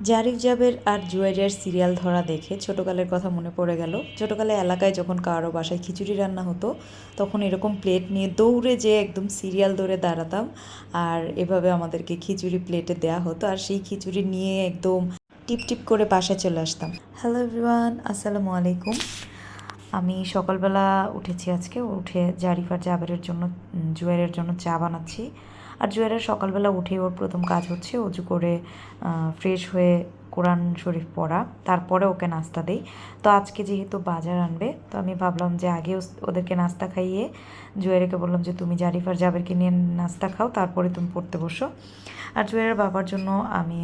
জারিফ জাবের আর জুয়ারিয়ার সিরিয়াল ধরা দেখে ছোটোকালের কথা মনে পড়ে গেল। ছোটোকালে এলাকায় যখন কারও বাসায় খিচুড়ি রান্না হতো তখন এরকম প্লেট নিয়ে দৌড়ে যেয়ে একদম সিরিয়াল ধরে দাঁড়াতাম আর এভাবে আমাদেরকে খিচুড়ি প্লেটে দেওয়া হতো আর সেই খিচুড়ি নিয়ে একদম টিপ টিপ করে বাসায় চলে আসতাম। হ্যালো এভরিওয়ান আসসালামু আলাইকুম। আমি সকালবেলা উঠেছি আজকে উঠে জারিফ আর জাবেরের জন্য উম, জন্য চা বানাচ্ছি। আর জুয়ারের সকালবেলা উঠে ওর প্রথম কাজ হচ্ছে অজু করে ফ্রেশ হয়ে কোরআন শরীফ পড়া। তারপরে ওকে নাস্তা দেই। তো আজকে যেহেতু বাজার আনবে, তো আমি ভাবলাম যে আগে ওদেরকে নাস্তা খাইয়ে জুয়ারিকে বললাম যে তুমি জারিফ আর জাবেরকে নিয়ে নাস্তা খাও, তারপরে তুমি পড়তে বসো। আর জুয়েরের বাবার জন্য আমি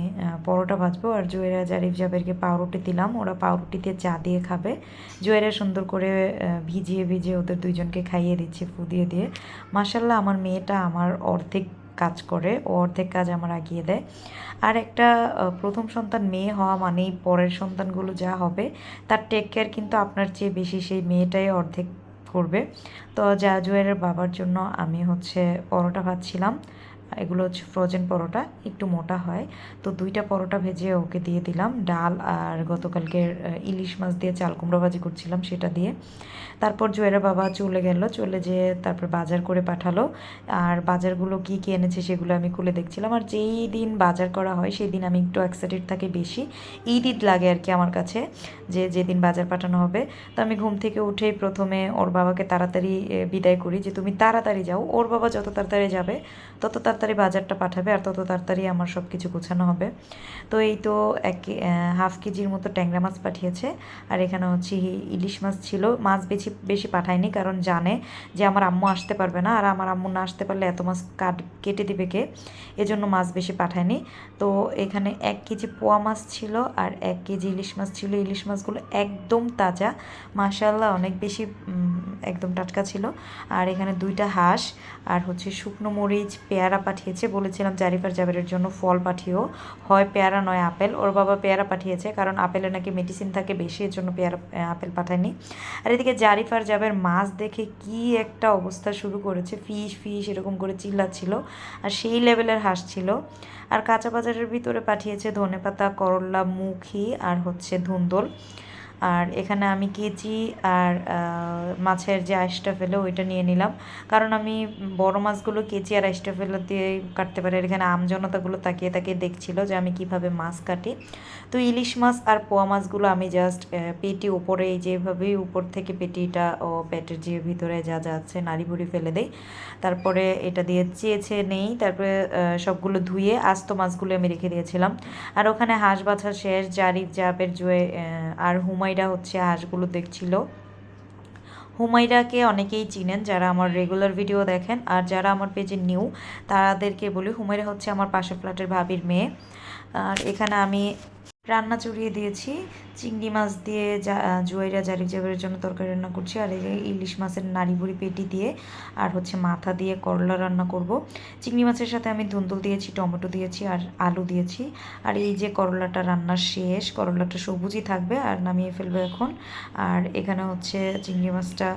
পরোটা ভাজবো। আর জুয়েরা জারিফ জাবেরকে পাউরুটি দিলাম। ওরা পাউরুটিতে চা দিয়ে খাবে। জুয়েরা সুন্দর করে ভিজিয়ে ভিজিয়ে ওদের দুইজনকে খাইয়ে দিচ্ছে ফু দিয়ে। দিয়ে মাসাল্লাহ আমার মেয়েটা আমার অর্ধেক কাজ করে, ও অর্ধেক কাজ আমার আগিয়ে দেয়। আর একটা প্রথম সন্তান মেয়ে হওয়া মানেই পরের সন্তানগুলো যা হবে, তার টেক কেয়ার কিন্তু আপনার চেয়ে বেশি সেই মেয়েটাই অর্ধেক করবে। তো জাজুয়ের বাবার জন্য আমি হচ্ছে পরোটা ভাজছিলাম এগুলো হচ্ছে ফ্রোজেন পরোটা, একটু মোটা হয়। তো দুইটা পরোটা ভেজে ওকে দিয়ে দিলাম ডাল আর গতকালকের ইলিশ মাছ দিয়ে চাল কুমড়ো ভাজি করছিলাম সেটা দিয়ে। তারপর জুয়েরা বাবা চলে গেল, চলে যেয়ে তারপর বাজার করে পাঠালো। আর বাজারগুলো কি কী এনেছে সেগুলো আমি খুলে দেখছিলাম। আর যেই দিন বাজার করা হয় সেই দিন আমি একটু এক্সাইটেড থাকি বেশি। ঈদ ঈদ লাগে আর কি আমার কাছে, যে যেদিন বাজার পাঠানো হবে। তো আমি ঘুম থেকে উঠেই প্রথমে ওর বাবাকে তাড়াতাড়ি বিদায় করি যে, তুমি তাড়াতাড়ি যাও। ওর বাবা যত তাড়াতাড়ি যাবে, তত তাড়াতাড়ি বাজারটা পাঠাবে আর তত তাড়াতাড়ি আমার সব কিছু গোছানো হবে। তো এই তো এক হাফ কেজির মতো ট্যাংরা মাছ পাঠিয়েছে। আর এখানে হচ্ছে ইলিশ মাছ ছিল। মাছ বেশি বেশি পাঠায়নি কারণ জানে যে আমার আম্মু আসতে পারবে না। আর আমার আম্মু না আসতে পারলে এত মাছ কাট, কেটে দিবে কে? এজন্য মাছ বেশি পাঠায়নি। তো এখানে এক কেজি পোয়া মাছ ছিল আর এক কেজি ইলিশ মাছ ছিল। ইলিশ মাছগুলো একদম তাজা। মাশাল্লাহ অনেক বেশি একদম টাটকা ছিল। আর এখানে দুইটা হাঁস আর হচ্ছে শুকনো মরিচ, পেয়ারা পাঠিয়েছে, বলেছিলাম জারিফার জাবেরের জন্য ফল পাঠিও। হয় পেয়ারা নয় আপেল। ওর বাবা পেয়ারা পাঠিয়েছে, কারণ আপেলে নাকি মেডিসিন থাকে বেশি, এর জন্য পেয়ারা আপেল পাঠায়নি। আর এদিকে জারিফার জাবের মাছ দেখে কি একটা অবস্থা শুরু করেছে ফিশ ফিশ এরকম করে চিল্লাচ্ছিল। আর সেই লেভেলের হাঁস ছিল। আর কাঁচা বাজারের ভিতরে পাঠিয়েছে ধনেপাতা, করলা, মুখি, আর হচ্ছে ধুন্দল। আর এখানে আমি কেচি আর মাছের যে আইসটা ফেলে ওইটা নিয়ে নিলাম। কারণ আমি বড় মাছগুলো কেচি আর আইসটা ফেলে দিয়ে কাটতে পারি। এখানে আমজনতাগুলো তাকিয়ে তাকিয়ে দেখছিল যে আমি কীভাবে মাছ কাটি। তো ইলিশ মাছ আর পোয়া মাছগুলো আমি জাস্ট পেটি উপরে যেভাবেই উপর থেকে পেটিটা ও পেটের যে ভিতরে যা যা আছে নাড়ি ভুড়ি ফেলে দেই। তারপরে এটা দিয়ে চেয়েছে নেই। তারপরে সবগুলো ধুয়ে আস্ত মাছগুলো আমি রেখে দিয়েছিলাম। আর ওখানে হাঁস বাছা শেষ জারিফ জাপের জুয়ে আর আর হুমাইরা হচ্ছে হাঁসগুলো দেখছিল। হুমাইরাকে অনেকেই চিনেন, যারা আমার রেগুলার ভিডিও দেখেন। আর যারা আমার পেজে নিউ তাদেরকে বলি হুমাইরা হচ্ছে আমার পাশের ফ্ল্যাটের ভাবির মেয়ে। আর এখানে আমি রান্না চড়িয়ে দিয়েছি। চিংড়ি মাছ দিয়ে যা, জুয়াইরা জারি জাবের জন্য তরকারি রান্না করছি, আর এই ইলিশ মাছের নাড়ি বুড়ি পেটি দিয়ে, আর হচ্ছে মাথা দিয়ে করলা রান্না করব। চিংড়ি মাছের সাথে আমি ধুন্দুল দিয়েছি, টমেটো দিয়েছি, আর আলু দিয়েছি। আর এই যে করলাটা রান্না শেষ, করলাটা সবুজই থাকবে, আর নামিয়ে ফেলব এখন। আর এখানে হচ্ছে চিংড়ি মাছটা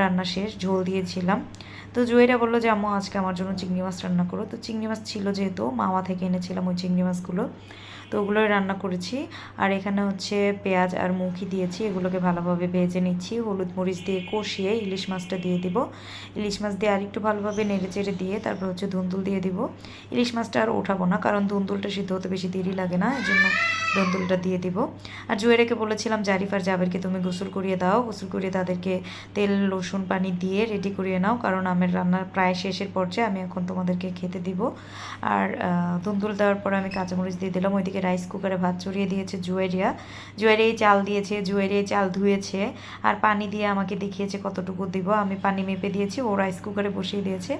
রান্না শেষ, ঝোল দিয়েছিলাম। তো জুয়েরা বলল যে, আম্মু, আজকে আমার জন্য চিংড়ি মাছ রান্না করো। তো চিংড়ি মাছ ছিল যেহেতু, মামা থেকে এনেছিলাম ওই চিংড়ি মাছগুলো। তো ওগুলোই রান্না করেছি। আর এখানে হচ্ছে পেঁয়াজ আর মুখি দিয়েছি, এগুলোকে ভালোভাবে ভেজে নিচ্ছি। হলুদ মরিচ দিয়ে কষিয়ে ইলিশ মাছটা দিয়ে দিব। ইলিশ মাছ দিয়ে আরেকটু ভালোভাবে নেড়ে চেড়ে দিয়ে তারপর হচ্ছে ধুন্দুল দিয়ে দিব। ইলিশ মাছটা আর ওঠাবো না, কারণ ধুন্দুলটা সিদ্ধ হতে বেশি দেরি লাগে না এই জন্য ধুন্দুলটা দিয়ে দিব। আর জুয়েরেকে বলেছিলাম জারিফার জাবেরকে তুমি গোসল করিয়ে দাও। গোসল করিয়ে তাদেরকে তেল, রসুন, পানি দিয়ে রেডি করিয়ে নাও, কারণ আমের রান্নার প্রায় শেষের পর্যায়ে আমি এখন তোমাদেরকে খেতে দিব। আর ধুন্দুল দেওয়ার পরে আমি কাঁচামরিচ দিয়ে দিলাম, ওইদিকে রাইস কুকারে ভাত চড়িয়ে দিয়েছে জুয়েরিয়া। জুয়েরিয়াই চাল দিয়েছে, জুয়েরিয়াই চাল ধুয়েছে আর পানি দিয়ে আমাকে দেখিয়েছে কতটুকু দিব। আমি পানি মেপে দিয়েছি, ও রাইস কুকারে বসিয়ে দিয়েছে।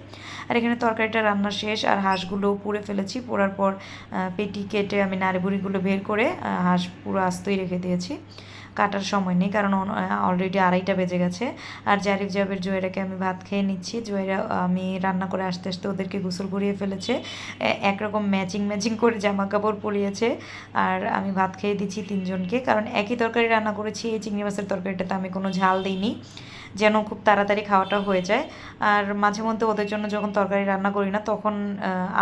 আর এখানে তরকারিটা রান্না শেষ আর হাঁসগুলো পুড়ে ফেলেছি। পোড়ার পর পেটি কেটে আমি নাড়িবুড়িগুলো বের করে হাঁস পুরো আস্তই রেখে দিয়েছি। কাটার সময় নেই কারণ অলরেডি আড়াইটা বেজে গেছে। আর জারিফ জাবের জয়েরাকে আমি ভাত খেয়ে নিচ্ছি। জয়েরা আমি রান্না করে আসতে আসতে ওদেরকে গোসল করিয়ে ফেলেছে। একরকম ম্যাচিং ম্যাচিং করে জামা কাপড় পরিয়েছে। খাচ্ছে আর আমি ভাত খেয়ে দিচ্ছি তিনজনকে। কারণ একই তরকারি রান্না করেছি, এই চিংড়ি মাছের তরকারিটাতে আমি কোনো ঝাল দিইনি। যেন খুব তাড়াতাড়ি খাওয়াটা হয়ে যায়। আর মাঝে মধ্যে ওদের জন্য যখন তরকারি রান্না করি না, তখন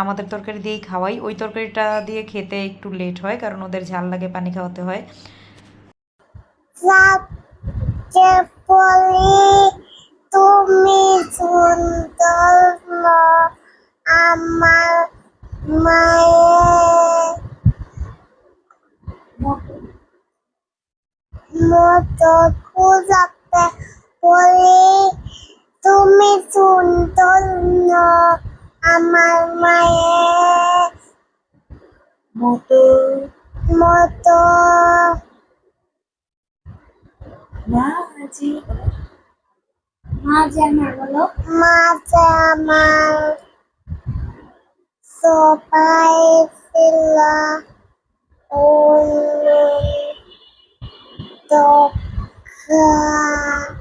আমাদের তরকারি দিয়েই খাওয়াই। ওই তরকারিটা দিয়ে খেতে একটু লেট হয়, কারণ ওদের ঝাল লাগে, পানি খাওয়াতে হয়। আমার মতো খুঁজাতে বলি তুমি সুন্দর আমার মায়ের মতো। মতো। মাঝি মাঝে আমার বলো। মাঝে আমার সবাই ছিল।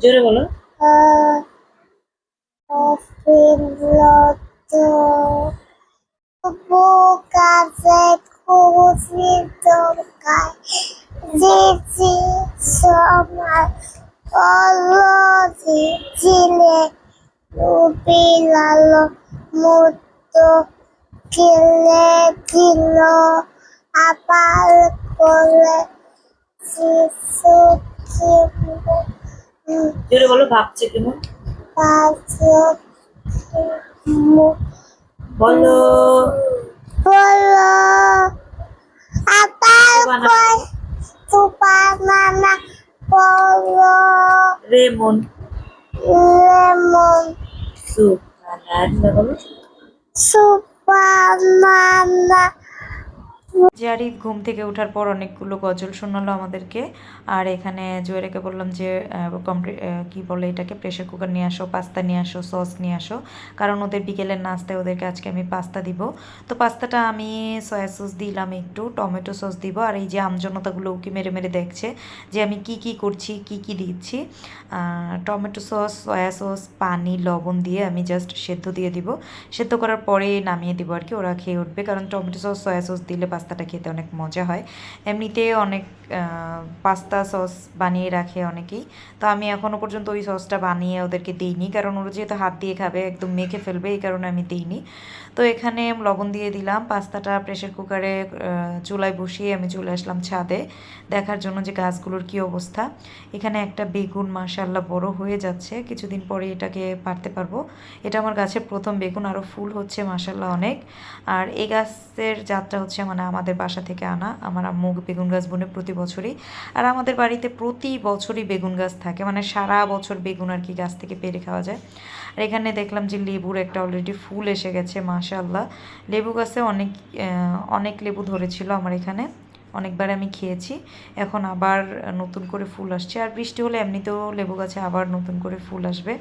জোরে বলো। কাছে খুশি দরকার দিদি সময় অলসি ছিলে বিলালো মুতো কিলে দিল আবার করে জোরে বলো ভাবছে কেমন? বলো। বলো আবার বলো রেমন লেমন বলো। সুপানানা জারিফ ঘুম থেকে ওঠার পর অনেকগুলো গজল শোনালো আমাদেরকে। আর এখানে জুয়েরাকে বললাম যে কি বলে এটাকে প্রেশার কুকার নিয়ে আসো পাস্তা নিয়ে আসো সস নিয়ে আসো। কারণ ওদের বিকেলের নাস্তায় ওদেরকে আজকে আমি পাস্তা দিব। তো পাস্তাটা আমি সয়া সস দিলাম একটু, টমেটো সস দিব। আর এই যে আমজনতাগুলো উকি মেরে মেরে দেখছে যে আমি কি কি করছি, কি কি দিচ্ছি। টমেটো সস সয়া সস পানি, লবণ দিয়ে আমি জাস্ট সেদ্ধ দিয়ে দিব। সেদ্ধ করার পরে নামিয়ে দিব আর কি, ওরা খেয়ে উঠবে। কারণ টমেটো সস সয়া সস দিলে পাস্তাটা খেতে অনেক মজা হয়। এমনিতে অনেক পাস্তা সস বানিয়ে রাখে অনেকেই। তো আমি এখনও পর্যন্ত ওই সসটা বানিয়ে ওদেরকে দিইনি, কারণ ওরা যেহেতু হাত দিয়ে খাবে, একদম মেখে ফেলবে, এই কারণে আমি দিইনি। তো এখানে লবণ দিয়ে দিলাম, পাস্তাটা প্রেশার কুকারে চুলায় বসিয়ে আমি চলে আসলাম ছাদে, দেখার জন্য যে গাছগুলোর কি অবস্থা। এখানে একটা বেগুন মাশাল্লাহ বড় হয়ে যাচ্ছে, কিছুদিন পরে এটাকে পারতে পারব। এটা আমার গাছের প্রথম বেগুন আরও ফুল হচ্ছে মাশাল্লাহ অনেক। আর এই গাছের যাত্রা হচ্ছে মানে আমাদের বাসা থেকে আনা আমার আম্মু বেগুন গাছ বনে প্রতি বছরই। আর আমাদের বাড়িতে প্রতি বছরই বেগুন গাছ থাকে। মানে সারা বছর বেগুন আর কি গাছ থেকে পেরে খাওয়া যায়। আর এখানে দেখলাম যে লেবুর একটা অলরেডি ফুল এসে গেছে মাশাল্লাহ লেবু গাছে অনেক অনেক লেবু ধরেছিল আমার এখানে। অনেকবার আমি খেয়েছি। এখন আবার নতুন করে ফুল আসছে। আর বৃষ্টি হলে এমনিতেও লেবু গাছে আবার নতুন করে ফুল আসবে।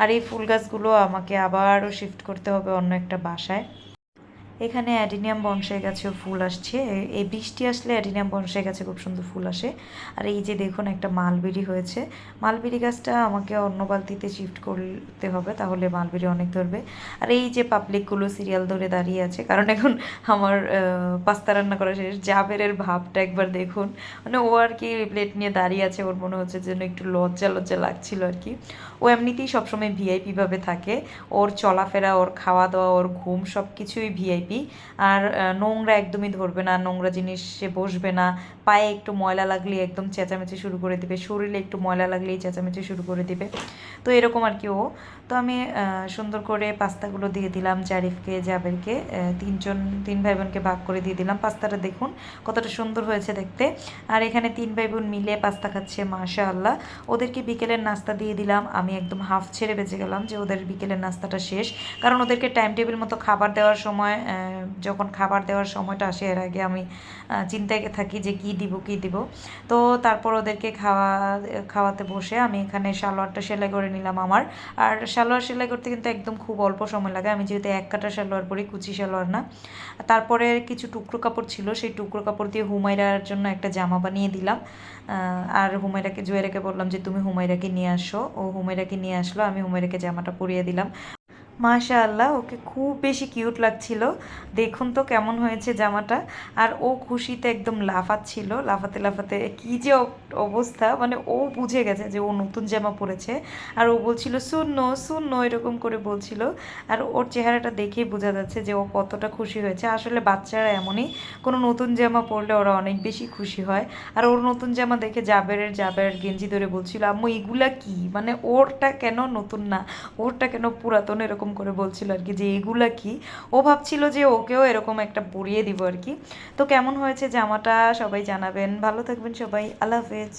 আর এই ফুল গাছগুলো আমাকে আবারও শিফট করতে হবে অন্য একটা বাসায়। এখানে অ্যাডিনিয়াম বনসাই গাছেও ফুল আসছে। এই বৃষ্টি আসলে অ্যাডিনিয়াম বনসাই গাছে খুব সুন্দর ফুল আসে। আর এই যে দেখুন, একটা মালবেরি হয়েছে। মালবেরি গাছটা আমাকে অন্য বালতিতে শিফট করতে হবে, তাহলে মালবেরি অনেক ধরবে। আর এই যে পাবলিকগুলো সিরিয়াল ধরে দাঁড়িয়ে আছে, কারণ এখন আমার পাস্তা রান্না করা শেষ। জাবেরের ভাবটা একবার দেখুন। মানে ও আর কি প্লেট নিয়ে দাঁড়িয়ে আছে, ওর মনে হচ্ছে যেন একটু লজ্জা লজ্জা লাগছিল আর কি। ও এমনিতেই সবসময় ভিআইপিভাবে থাকে। ওর চলাফেরা, ওর খাওয়া দাওয়া ওর ঘুম সব কিছুই ভিআইপি আর নোংরা একদমই ধরবে না, নোংরা জিনিস বসবে না। পায়ে একটু ময়লা লাগলে একদম চেঁচামেচি শুরু করে দিবে, শরীরে একটু ময়লা লাগলেই চেঁচামেচি শুরু করে দিবে। তো এরকম আর কি ও। তো আমি সুন্দর করে পাস্তাগুলো দিয়ে দিলাম জারিফকে, জাবেরকে তিনজন, তিন ভাই বোনকে ভাগ করে দিয়ে দিলাম। পাস্তাটা দেখুন কতটা সুন্দর হয়েছে দেখতে। আর এখানে তিন ভাই বোন মিলে পাস্তা খাচ্ছে মাশা আল্লাহ ওদেরকে বিকেলের নাস্তা দিয়ে দিলাম। আমি একদম হাফ ছেড়ে বেঁচে গেলাম যে ওদের বিকেলের নাস্তাটা শেষ। কারণ ওদেরকে টাইম টেবিল মতো খাবার দেওয়ার সময় যখন খাবার দেওয়ার সময়টা আসে, এর আগে আমি চিন্তায় থাকি যে কি দিব কি দিব। তো তারপর ওদেরকে খাওয়া, খাওয়াতে বসে আমি এখানে সালোয়ারটা সেলাই করে নিলাম আমার। আর সালোয়ার সেলাই করতে কিন্তু একদম খুব অল্প সময় লাগে। আমি যেহেতু এক কাটা সালোয়ার পরি, কুচি সালোয়ার না। তারপরে কিছু টুকরো কাপড় ছিল, সেই টুকরো কাপড় দিয়ে হুমায়রার জন্য একটা জামা বানিয়ে দিলাম। আর হুমায়রাকে জুয়েরাকে বললাম যে, তুমি হুমায়রাকে নিয়ে আসো। ও হুমায়রাকে নিয়ে আসলো, আমি হুমায়রাকে জামাটা পরিয়ে দিলাম। মাশাআল্লাহ, ওকে খুব বেশি কিউট লাগছিল। দেখুন তো কেমন হয়েছে জামাটা। আর ও খুশিতে একদম লাফাচ্ছিল, লাফাতে লাফাতে। কি যে অবস্থা মানে ও বুঝে গেছে যে ও নতুন জামা পরেছে। আর ও বলছিল, শূন্য শূন্য, এরকম করে বলছিল। আর ওর চেহারাটা দেখেই বোঝা যাচ্ছে যে ও কতটা খুশি হয়েছে। আসলে বাচ্চারা এমনই, কোনো নতুন জামা পরলে ওরা অনেক বেশি খুশি হয়। আর ওর নতুন জামা দেখে জাবেরের জাবের গেঞ্জি ধরে বলছিল, আম্মু, এগুলা কি? মানে ওরটা কেন নতুন না? ওরটা কেন পুরাতন? এরকম করে বলছিল আর কি, যে এগুলা কি? ও ভাবছিল যে ওকেও এরকম একটা পরিয়ে দিব আর কি। তো কেমন হয়েছে জামাটা? সবাই জানাবেন। ভালো থাকবেন সবাই। আল্লাহ হাফেজ।